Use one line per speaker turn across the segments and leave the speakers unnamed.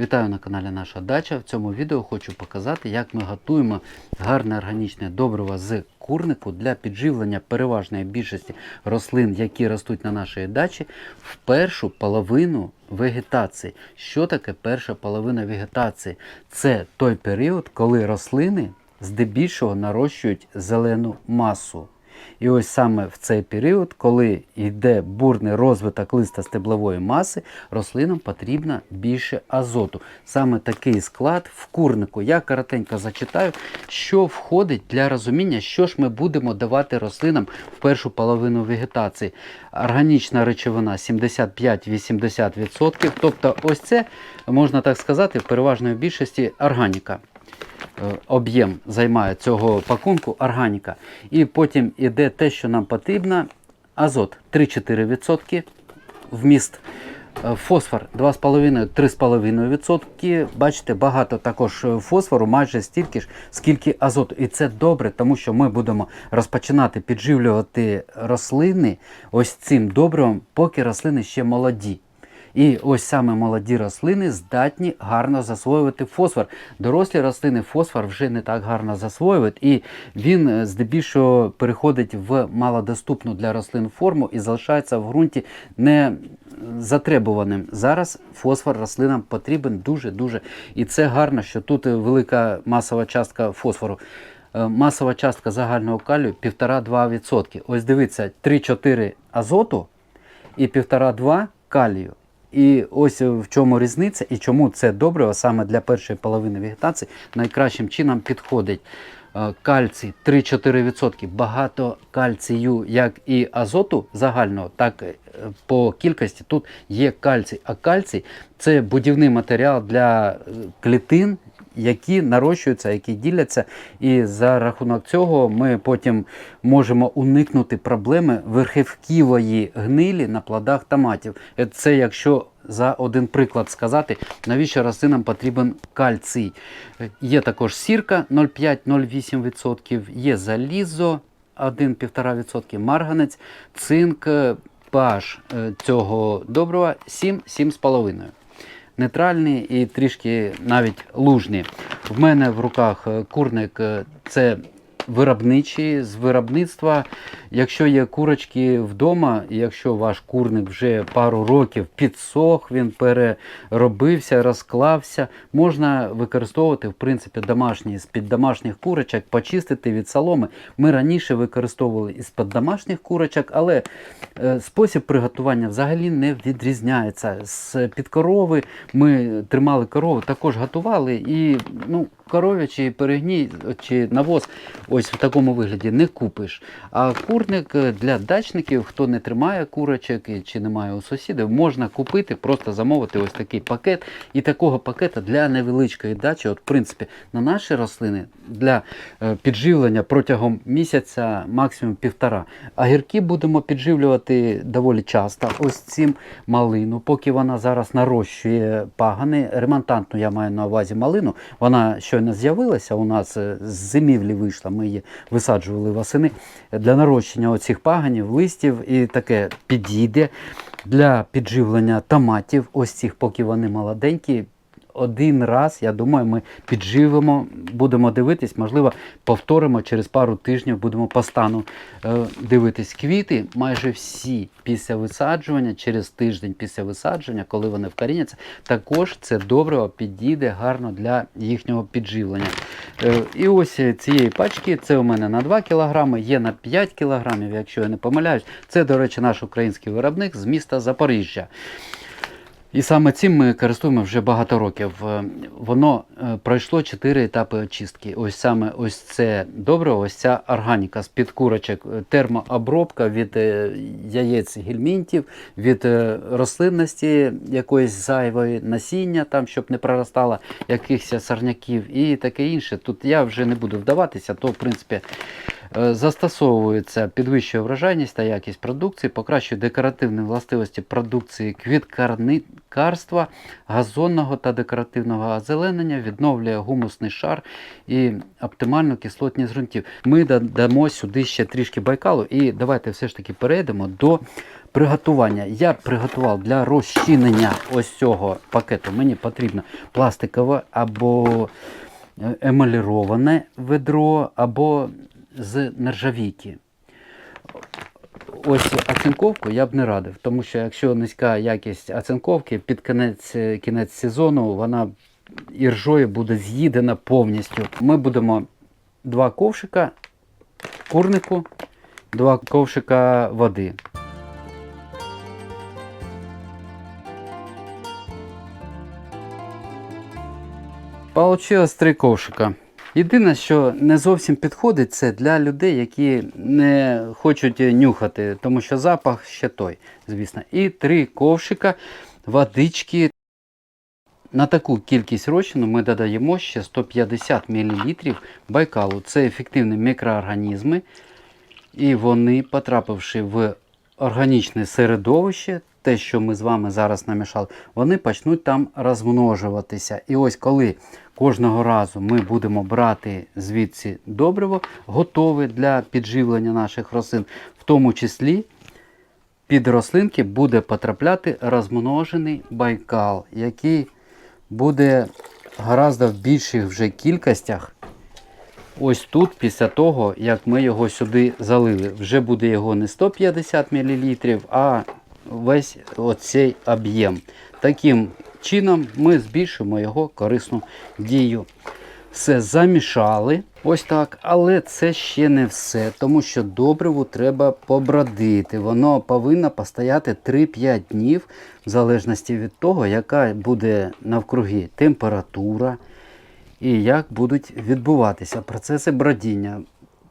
Вітаю на каналі Наша Дача. В цьому відео хочу показати, як ми готуємо гарне органічне добриво з курнику для підживлення переважної більшості рослин, які ростуть на нашій дачі, в першу половину вегетації. Що таке перша половина вегетації? Це той період, коли рослини здебільшого нарощують зелену масу. І ось саме в цей період, коли йде бурний розвиток листостеблової маси, рослинам потрібно більше азоту. Саме такий склад в курнику. Я коротенько зачитаю, що входить для розуміння, що ж ми будемо давати рослинам в першу половину вегетації. Органічна речовина 75-80%. Тобто, ось це можна так сказати, в переважної більшості органіка об'єм займає цього пакунку органіка. І потім іде те, що нам потрібно. Азот 3-4% вміст. Е, Фосфор 2,5-3,5%. Бачите, багато також е, фосфору, майже стільки ж, скільки азоту. І це добре, тому що ми будемо розпочинати підживлювати рослини ось цим добривом, поки рослини ще молоді. І ось саме молоді рослини здатні гарно засвоювати фосфор. Дорослі рослини фосфор вже не так гарно засвоюють, і він е, здебільшого переходить в малодоступну для рослин форму і залишається в ґрунті не затребуваним. Зараз фосфор рослинам потрібен дуже-дуже. І це гарно, що тут велика масова частка фосфору. Е, Масова частка загального калію 1,5-2%. Ось дивіться, 3-4 азоту і 1,5-2 калію. І ось в чому різниця і чому це добриво саме для першої половини вегетації найкращим чином підходить. Е, Кальцій 3-4%. Багато кальцію, як і азоту загального, так по кількості тут є кальцій. А кальцій це будівний матеріал для е, клітин, які нарощуються, які діляться. І за рахунок цього ми потім можемо уникнути проблеми верхівківої гнилі на плодах томатів. Це якщо за один приклад сказати, навіщо рослинам потрібен кальцій. Є також сірка 0,5-0,8%, є залізо 1-1,5%, марганець, цинк, pH е, цього добрива 7-7,5 нейтральні і трішки навіть лужні. В мене в руках е, курник е, це виробничий з виробництва. Якщо є курочки вдома, і якщо ваш курник вже пару років підсох, він переробився, розклався, можна використовувати в принципі домашні з-під домашніх курочок, почистити від соломи. Ми раніше використовували із-під домашніх курочок, але е, спосіб приготування взагалі не відрізняється. З під корови ми тримали корову, також готували і ну. Коров'ячий перегній чи навоз ось в такому вигляді не купиш. А курник е, для дачників, хто не тримає курочок чи немає у сусідів, можна купити, просто замовити ось такий пакет. І такого пакета для невеличкої дачі, от в принципі, на наші рослини для е, підживлення протягом місяця, максимум півтора. А гірки будемо підживлювати доволі часто. Ось цим малину, поки вона зараз нарощує пагани. Ремонтантну я маю на увазі малину. Вона щойно з'явилася у нас е, з зимівлі вийшла. Ми її висаджували восени для нарощення оцих паганів, листів і таке підійде для підживлення томатів. Ось цих, поки вони молоденькі. Один раз, я думаю, ми підживемо, будемо дивитись, можливо, повторимо через пару тижнів, будемо по стану е, дивитись квіти. Майже всі після висаджування, через тиждень після висадження, коли вони вкоріняться, також це добриво підійде гарно для їхнього підживлення. Е, і ось цієї пачки, це у мене на 2 кг, є на 5 кг, якщо я не помиляюсь. Це, до речі, наш український виробник з міста Запоріжжя. І саме цим ми користуємо вже багато років. Е, Воно е, пройшло чотири етапи очистки. Ось саме ось це добре, ось ця органіка з-під курочок, е, термообробка від яєць гельмінтів, від рослинності якоїсь зайвої насіння, там, щоб не проростало якихось сорняків і таке інше. Тут я вже не буду вдаватися, то в принципі Застосовується, підвищує врожайність та якість продукції, покращує декоративні властивості продукції квіткарства, газонного та декоративного озеленення, відновлює гумусний шар і оптимальну кислотність ґрунтів. Ми додамо сюди ще трішки байкалу і давайте все ж таки перейдемо до приготування. Я приготував для розчинення ось цього пакету. Мені потрібно пластикове або е, емаліроване ведро, або з нержавійки. Ось оцинковку я б не радив, тому що якщо низька якість оцинковки, під кінець, кінець сезону вона іржою буде з'їдена повністю. Ми будемо два ковшика курнику, два ковшика води. Получилось три ковшика. Єдине, що не зовсім підходить, це для людей, які не хочуть нюхати, тому що запах ще той, звісно. І три ковшика водички. На таку кількість розчину ми додаємо ще 150 мл байкалу. Це ефективні мікроорганізми, і вони, потрапивши в органічне середовище, те, що ми з вами зараз намішали, вони почнуть там розмножуватися. І ось коли кожного разу ми будемо брати звідси добриво, готове для підживлення наших рослин, в тому числі під рослинки буде потрапляти розмножений байкал, який буде гораздо в більших вже кількостях. Ось тут, після того, як ми його сюди залили, вже буде його не 150 мл, а весь оцей об'єм. Таким чином ми збільшимо його корисну дію. Все замішали. Ось так, але це ще не все, тому що добриву треба побродити. Воно повинно постояти 3-5 днів, в залежності від того, яка буде навкруги температура і як будуть відбуватися процеси бродіння.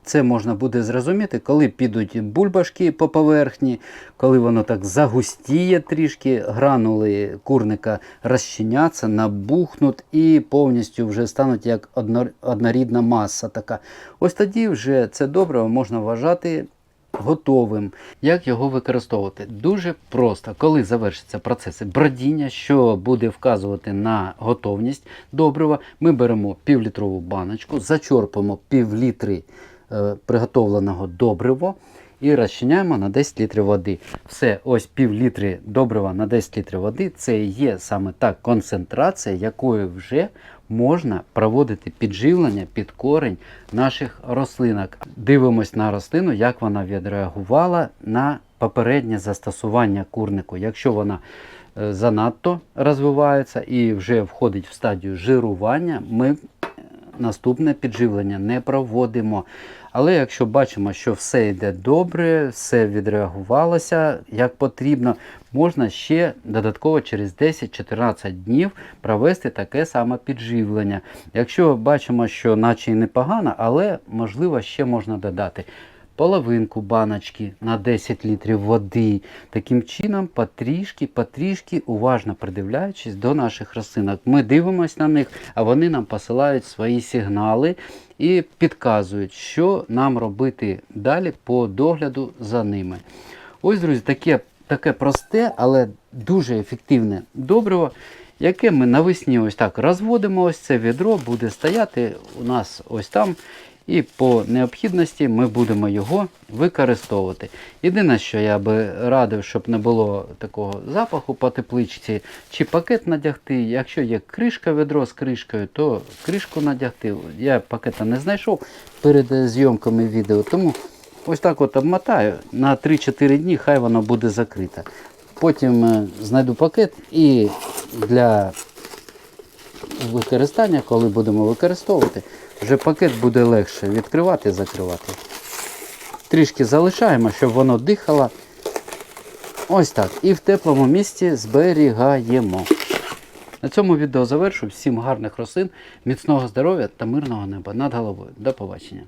Це можна буде зрозуміти, коли підуть бульбашки по поверхні, коли воно так загустіє трішки, гранули курника розчиняться, набухнуть і повністю вже стануть як однорідна маса. така. Ось тоді вже це добре можна вважати готовим. Як його використовувати? Дуже просто, коли завершаться процеси бродіння, що буде вказувати на готовність добрива, ми беремо півлітрову баночку, зачорпимо півлітри приготовленого добрива і розчиняємо на 10 літрів води. Все, ось пів літри добрива на 10 літрів води це є саме та концентрація, якою вже можна проводити підживлення під корень наших рослинок. Дивимось на рослину, як вона відреагувала на попереднє застосування курнику. Якщо вона е, занадто розвивається і вже входить в стадію жирування, ми наступне підживлення не проводимо. Але якщо бачимо, що все йде добре, все відреагувалося як потрібно, можна ще додатково через 10-14 днів провести таке саме підживлення. Якщо бачимо, що наче і непогано, але можливо ще можна додати половинку баночки на 10 літрів води. Таким чином, потрішки, потрішки, уважно придивляючись до наших рослинок. Ми дивимося на них, а вони нам посилають свої сигнали і підказують, що нам робити далі по догляду за ними. Ось, друзі, таке, таке просте, але дуже ефективне добриво. Яке ми навесні ось так розводимо, ось це відро буде стояти у нас ось там. І по необхідності ми будемо його використовувати. Єдине, що я би радив, щоб не було такого запаху по тепличці, чи пакет надягти. Якщо є кришка ведро з кришкою, то кришку надягти. Я пакета не знайшов перед зйомками відео, тому ось так от обмотаю на 3-4 дні, хай воно буде закрите. Потім е, знайду пакет і для використання, коли будемо використовувати, вже пакет буде легше відкривати і закривати. Трішки залишаємо, щоб воно дихало. Ось так. І в теплому місці зберігаємо. На цьому відео завершу. Всім гарних рослин, міцного здоров'я та мирного неба над головою. До побачення.